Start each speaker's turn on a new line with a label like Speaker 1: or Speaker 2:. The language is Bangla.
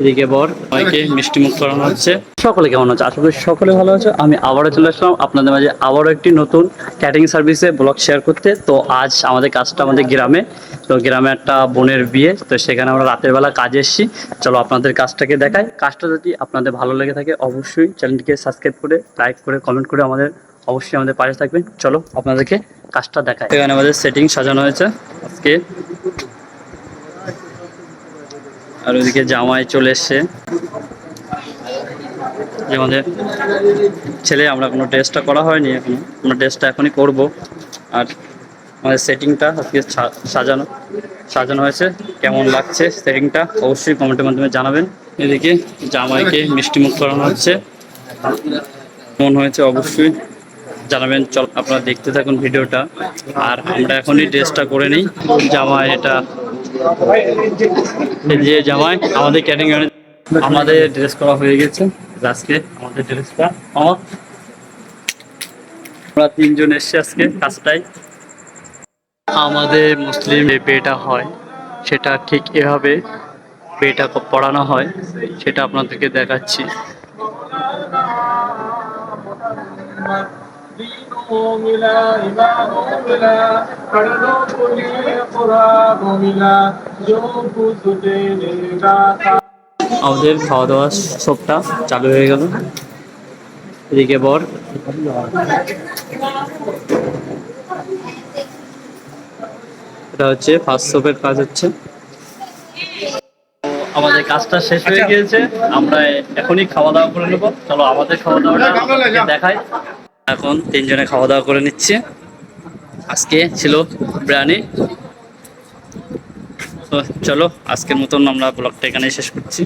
Speaker 1: এদিকে বর মিষ্টি করানো হচ্ছে। সকলে কেমন আছে? সকলে ভালো আছে। আমি আবারও চলে আসলাম আপনাদের মাঝে আবারও একটি নতুন সার্ভিসে ব্লগ শেয়ার করতে। তো আজ আমাদের কাজটা আমাদের গ্রামে। তো গ্রামে একটা বোনের বিয়ে, তো সেখানে আমরা রাতের বেলা কাজে এসেছি। চলো আপনাদের কাজটাকে দেখাই। কাজটা যদি আপনাদের ভালো লেগে থাকে, অবশ্যই চ্যানেলটিকে সাবস্ক্রাইব করে লাইক করে কমেন্ট করে আমাদের, অবশ্যই আমাদের পাশে থাকবেন। চলো আপনাদেরকে কাজটা দেখাই। এখানে আমাদের সেটিং সাজানো হয়েছে। আজকে আর ওইদিকে জামাই চলে এসছে। আমাদের ছেলে, আমরা কোনো ড্রেসটা করা হয়নি এখনও। আমরা ড্রেসটা এখনই করব। আর আমাদের সেটিংটা আজকে সাজানো। সাজানো হয়েছে। কেমন লাগছে সেটিংটা অবশ্যই কমেন্টের মাধ্যমে জানাবেন। এদিকে জামাইকে মিষ্টি মুখ করানো হচ্ছে। মন হয়েছে অবশ্যই জানাবেন। চল, আপনারা দেখতে থাকুন ভিডিওটা। আর আমরা এখনই ড্রেসটা করে নিই। জামাই এটা যে জামাই, আমাদের ক্যাটিং আমাদের ড্রেস করা হয়ে গেছে। আজকে আমাদের ড্রেসটা আমার আমরা তিনজন এসছি আজকে কাজটাই আমাদের মুসলিম যে বিয়েটা হয়, সেটা ঠিক এভাবে বিয়েটা পড়ানো হয়, সেটা আপনাদেরকে দেখাচ্ছি। আমাদের খাওয়া দাওয়া সবটা চালু হয়ে গেল। এদিকে বর। এটা হচ্ছে ফার্স্ট সোপের কাজ হচ্ছে। তো আমাদের কাজটা শেষ হয়ে গিয়েছে। আমরা এখনই খাওয়া দাওয়া করে নেব। চলো আমাদের খাওয়া দাওয়াটা দেখাই। এখন তিনজনে খাওয়া দাওয়া করে নিচ্ছে। আজকে ছিল বিরিয়ানি। চলো, আজকের মতন আমরা ব্লগটা এখানেই শেষ করছি।